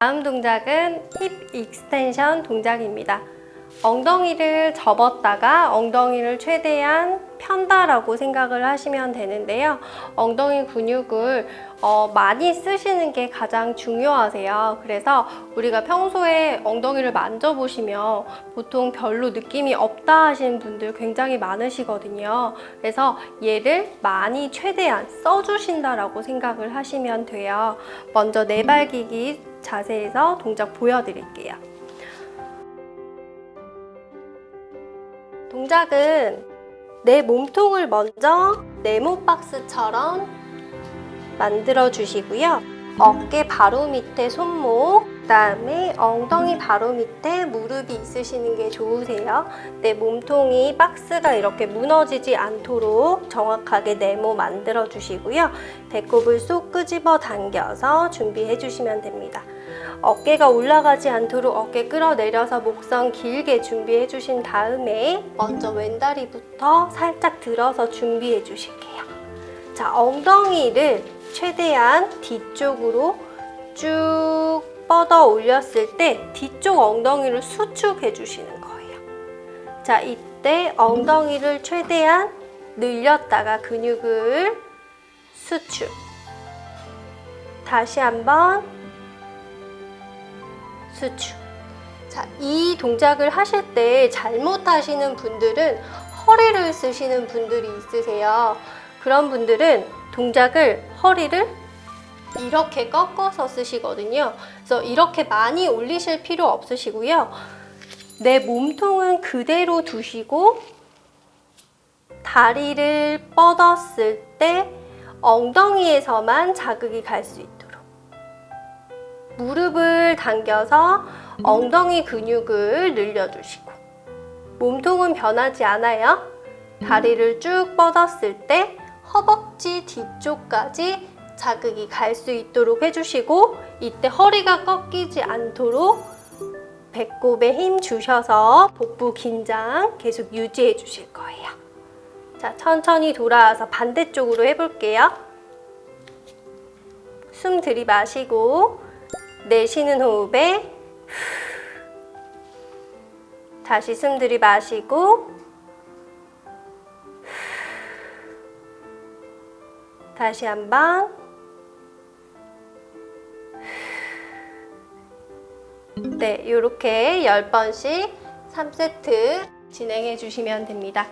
다음 동작은 힙 익스텐션 동작입니다. 엉덩이를 접었다가 엉덩이를 최대한 편다라고 생각을 하시면 되는데요. 엉덩이 근육을 어, 많이 쓰시는 게 가장 중요하세요. 그래서 우리가 평소에 엉덩이를 만져보시면 보통 별로 느낌이 없다 하시는 분들 굉장히 많으시거든요. 그래서 얘를 많이 최대한 써주신다라고 생각을 하시면 돼요. 먼저 내발기기 자세에서 동작 보여드릴게요. 동작은 내 몸통을 먼저 네모 박스처럼 만들어 주시고요. 어깨 바로 밑에 손목, 그다음에 엉덩이 바로 밑에 무릎이 있으시는 게 좋으세요. 내 몸통이 박스가 이렇게 무너지지 않도록 정확하게 네모 만들어 주시고요. 배꼽을 쏙 끄집어 당겨서 준비해 주시면 됩니다. 어깨가 올라가지 않도록 어깨 끌어내려서 목선 길게 준비해 주신 다음에 먼저 왼다리부터 살짝 들어서 준비해 주실게요. 자, 엉덩이를 최대한 뒤쪽으로 쭉 뻗어 올렸을 때 뒤쪽 엉덩이를 수축해 주시는 거예요. 자, 이때 엉덩이를 최대한 늘렸다가 근육을 수축. 다시 한번 수축. 자, 이 동작을 하실 때 잘못하시는 분들은 허리를 쓰시는 분들이 있으세요. 그런 분들은 동작을 허리를 이렇게 꺾어서 쓰시거든요. 그래서 이렇게 많이 올리실 필요 없으시고요. 내 몸통은 그대로 두시고 다리를 뻗었을 때 엉덩이에서만 자극이 갈 수 있도록 무릎을 당겨서 엉덩이 근육을 늘려주시고 몸통은 변하지 않아요. 다리를 쭉 뻗었을 때 허벅지 뒤쪽까지 자극이 갈 수 있도록 해주시고 이때 허리가 꺾이지 않도록 배꼽에 힘 주셔서 복부 긴장 계속 유지해 주실 거예요. 자, 천천히 돌아와서 반대쪽으로 해볼게요. 숨 들이마시고 내쉬는 호흡에 다시 숨 들이마시고 다시 한번 네, 이렇게 10번씩 3세트 진행해 주시면 됩니다.